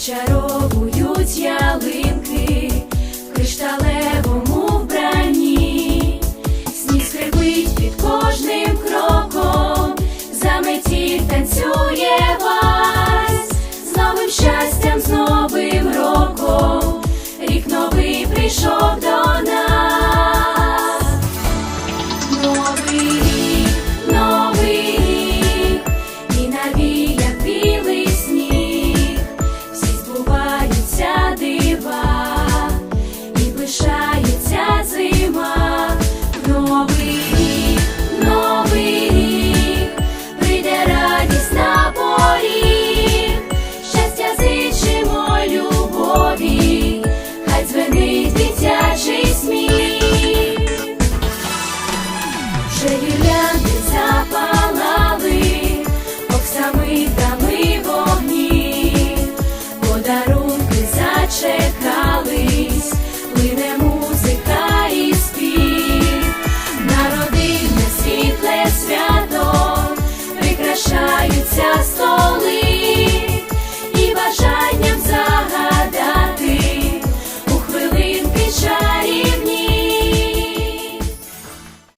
зачаровують ялинки в кришталевому вбранні, сніг скрипить під кожним чекали.